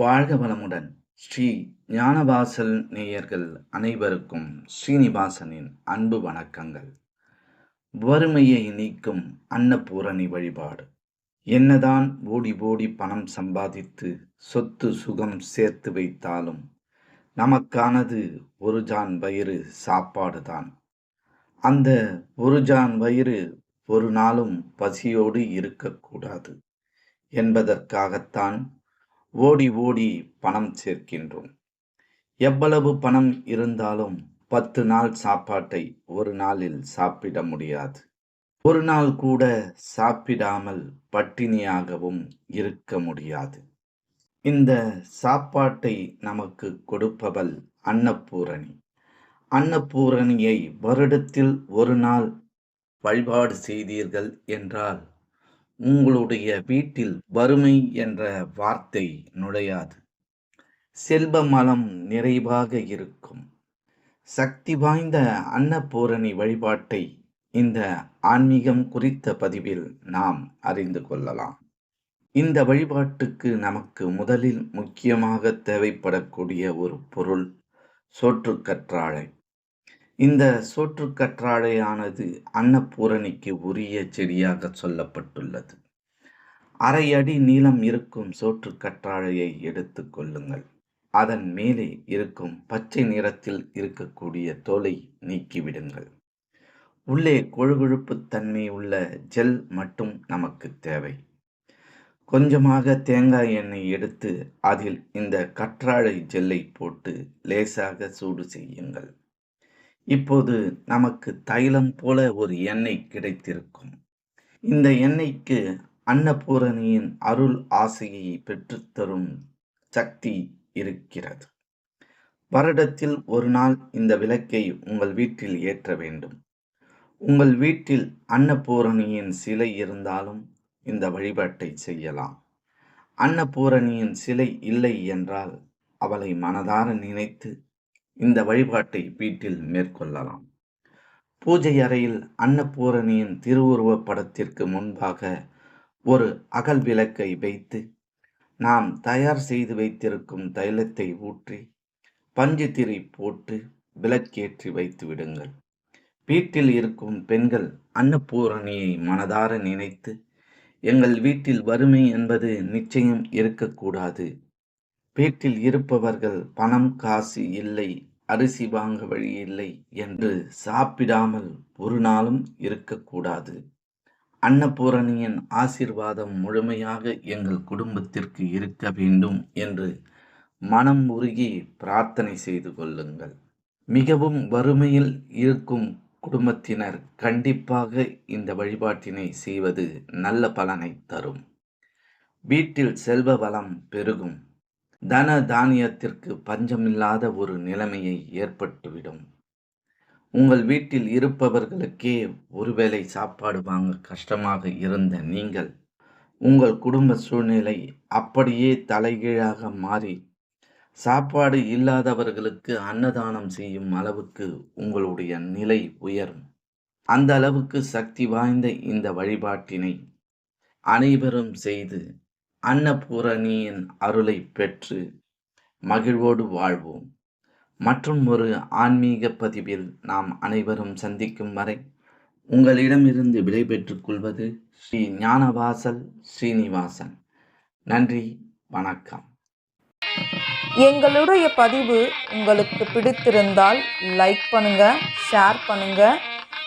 வாழ்க வளமுடன். ஸ்ரீ ஞானவாசல் நேயர்கள் அனைவருக்கும் ஸ்ரீனிவாசனின் அன்பு வணக்கங்கள். வறுமையை நீக்கும் அன்னபூரணி வழிபாடு. என்னதான் ஓடி ஓடி பணம் சம்பாதித்து சொத்து சுகம் சேர்த்து வைத்தாலும் நமக்கானது ஒரு ஜான் வயிறு சாப்பாடுதான் அந்த ஒரு ஜான் வயிறு ஒரு நாளும் பசியோடு இருக்கக்கூடாது என்பதற்காகத்தான் ஓடி ஓடி பணம் சேர்க்கின்றோம். எவ்வளவு பணம் இருந்தாலும் பத்து நாள் சாப்பாட்டை ஒரு நாளில் சாப்பிட முடியாது. ஒரு நாள் கூட சாப்பிடாமல் பட்டினியாகவும் இருக்க முடியாது. இந்த சாப்பாட்டை நமக்கு கொடுப்பவள் அன்னபூரணி. அன்னபூரணியை வருடத்தில் ஒரு நாள் வழிபாடு செய்தீர்கள் என்றால் உங்களுடைய வீட்டில் வறுமை என்ற வார்த்தை நுழையாது. செல்வ மலம் நிறைவாக இருக்கும். சக்தி வாய்ந்த அன்னபூரணி வழிபாட்டை இந்த ஆன்மீகம் குறித்த பதிவில் நாம் அறிந்து கொள்ளலாம். இந்த வழிபாட்டுக்கு நமக்கு முதலில் முக்கியமாக தேவைப்படக்கூடிய ஒரு பொருள் சோற்றுக்கற்றாழை இந்த சோற்றுக்கற்றாழையானது அன்னபூரணிக்கு உரிய செடியாக சொல்லப்பட்டுள்ளது. அரை அடி நீளம் இருக்கும் சோற்றுக்கற்றாழையை எடுத்து கொள்ளுங்கள். அதன் மேலே இருக்கும் பச்சை நிறத்தில் இருக்கக்கூடிய தோலை நீக்கிவிடுங்கள். உள்ளே கொழுகொழுப்பு தன்மை உள்ள ஜெல் மட்டும் நமக்கு தேவை. கொஞ்சமாக தேங்காய் எண்ணெய் எடுத்து அதில் இந்த கற்றாழை ஜெல்லை போட்டு லேசாக சூடு செய்யுங்கள். இப்போது நமக்கு தைலம் போல ஒரு எண்ணெய் கிடைத்திருக்கும். இந்த எண்ணெய்க்கு அன்னபூரணியின் அருள் ஆசையை பெற்றுத்தரும் சக்தி இருக்கிறது. வருடத்தில் ஒரு நாள் இந்த விளக்கை உங்கள் வீட்டில் ஏற்ற வேண்டும். உங்கள் வீட்டில் அன்னபூரணியின் சிலை இருந்தாலும் இந்த வழிபாட்டை செய்யலாம். அன்னபூரணியின் சிலை இல்லை என்றால் அவளை மனதார நினைத்து இந்த வழிபாட்டை வீட்டில் மேற்கொள்ளலாம். பூஜை அறையில் அன்னபூரணியின் திருவுருவப் படத்திற்கு முன்பாக ஒரு அகல் விளக்கை வைத்து நாம் தயார் செய்து வைத்திருக்கும் தைலத்தை ஊற்றி பஞ்சு திரி போட்டு விளக்கேற்றி வைத்து விடுங்கள். வீட்டில் இருக்கும் பெண்கள் அன்னபூரணியை மனதார நினைத்து எங்கள் வீட்டில் வறுமை என்பது நிச்சயம் இருக்கக்கூடாது. வீட்டில் இருப்பவர்கள் பணம் காசு இல்லை அரிசி வாங்க வழி இல்லை என்று சாப்பிடாமல் ஒரு நாளும் இருக்கக்கூடாது. அன்னபூரணியின் ஆசிர்வாதம் முழுமையாக எங்கள் குடும்பத்திற்கு இருக்க வேண்டும் என்று மனம் உருகி பிரார்த்தனை செய்து கொள்ளுங்கள். மிகவும் வறுமையில் இருக்கும் குடும்பத்தினர் கண்டிப்பாக இந்த வழிபாட்டினை செய்வது நல்ல பலனை தரும். வீட்டில் செல்வ வளம் பெருகும். தன தானியத்திற்கு பஞ்சமில்லாத ஒரு நிலைமையை ஏற்பட்டுவிடும். உங்கள் வீட்டில் இருப்பவர்களுக்கே ஒருவேளை சாப்பாடு வாங்க கஷ்டமாக இருந்த நீங்கள் உங்கள் குடும்ப சூழ்நிலை அப்படியே தலைகீழாக மாறி சாப்பாடு இல்லாதவர்களுக்கு அன்னதானம் செய்யும் அளவுக்கு உங்களுடைய நிலை உயரும். அந்த அளவுக்கு சக்தி வாய்ந்த இந்த வழிபாட்டினை அனைவரும் செய்து அன்னபூரணியின் அருளை பெற்று மகிழ்வோடு வாழ்வோம். மற்றும் ஒரு ஆன்மீக பதிவில் நாம் அனைவரும் சந்திக்கும் வரை உங்களிடமிருந்து விடைபெற்றுக் கொள்வது ஸ்ரீ ஞானவாசல் ஸ்ரீனிவாசன் நன்றி வணக்கம். எங்களுடைய பதிவு உங்களுக்கு பிடித்திருந்தால் லைக் பண்ணுங்க ஷேர் பண்ணுங்க